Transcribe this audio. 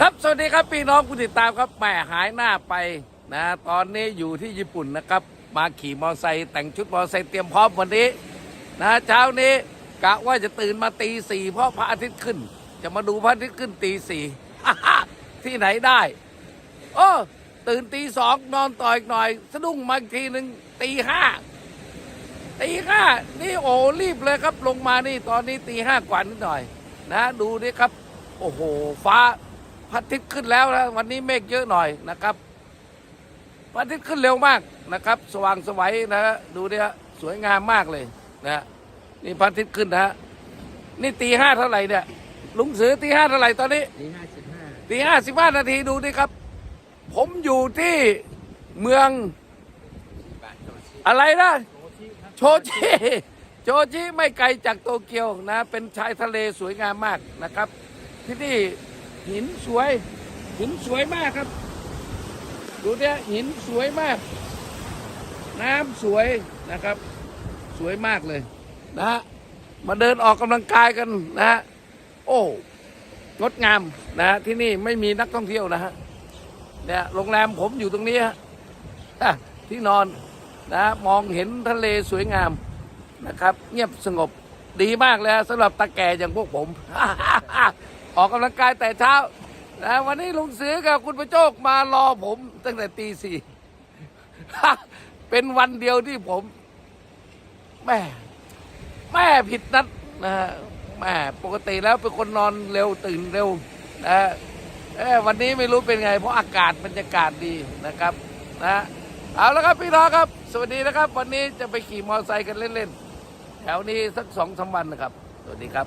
ครับ สวัสดีครับพี่น้องผู้ติดตามครับแหมหายหน้าไปนะ ตอนนี้อยู่ที่ญี่ปุ่นนะครับ มาขี่มอเตอร์ไซค์แต่งชุดมอเตอร์ไซค์เตรียมพร้อมวันนี้ นะเช้านี้กะว่าจะตื่นมาตีสี่เพราะพระอาทิตย์ขึ้น จะมาดูพระอาทิตย์ขึ้นตีสี่ที่ไหนได้ โอ้ตื่นตีสองนอนต่ออีกหน่อย สะดุ้งมาอีกทีหนึ่งตีห้าตีห้านี่โอ้รีบเลยครับลงมานี่ตอนนี้ตีห้ากว่านิดหน่อย นะ ดูดิครับ โอ้โห ฟ้า พระอาทิตย์ขึ้นแล้วนะวันนี้เมฆเยอะหน่อยนะครับพระอาทิตย์ขึ้นเร็วมากนะครับ สว่างไสวัยนะดูดิฮะสวยงามมากเลยนะนี่พระอาทิตย์ขึ้นนะนี่ตีห้าเท่าไหร่เนี่ยลุงเสือตีห้าเท่าไหร่ตอนนี้ตีห้าสิบห้าตีห้าสิบห้านาทีดูดิครับ ผมอยู่ที่เมือง อะไรนะโตชิครับโชจิโชจิไม่ไกลจากโตเกียวนะ เป็นชายทะเลสวยงามมากนะครับ ที่นี่ หินสวย หินสวยมากครับ ดูเนี่ยหินสวยมาก น้ำสวยนะครับ สวยมากเลยนะฮะมาเดินออกกำลังกายกันนะฮะโอ้งดงามนะฮะที่นี่ไม่มีนักท่องเที่ยวนะฮะเนี่ยโรงแรมผมอยู่ตรงนี้ฮะที่นอนนะมองเห็นทะเลสวยงามนะครับ เงียบสงบดีมากเลยสำหรับตาแก่อย่างพวกผม ออกกำลังกายแต่เช้านะวันนี้ลุงเสือกับคุณประโจกมารอผมตั้งแต่ตีสี่เป็นวันเดียวที่ผมแม่แม่ผิดนัดนะฮะแม่ปกติแล้วเป็นคนนอนเร็วตื่นเร็วนะเอ้วันนี้ไม่รู้เป็นไง เพราะอากาศบรรยากาศดีนะครับนะเอาละครับพี่น้องครับ สวัสดีนะครับ วันนี้จะไปขี่มอเตอร์ไซค์กันเล่นๆแถวนี้สักสองสามวันนะครับ สวัสดีครับ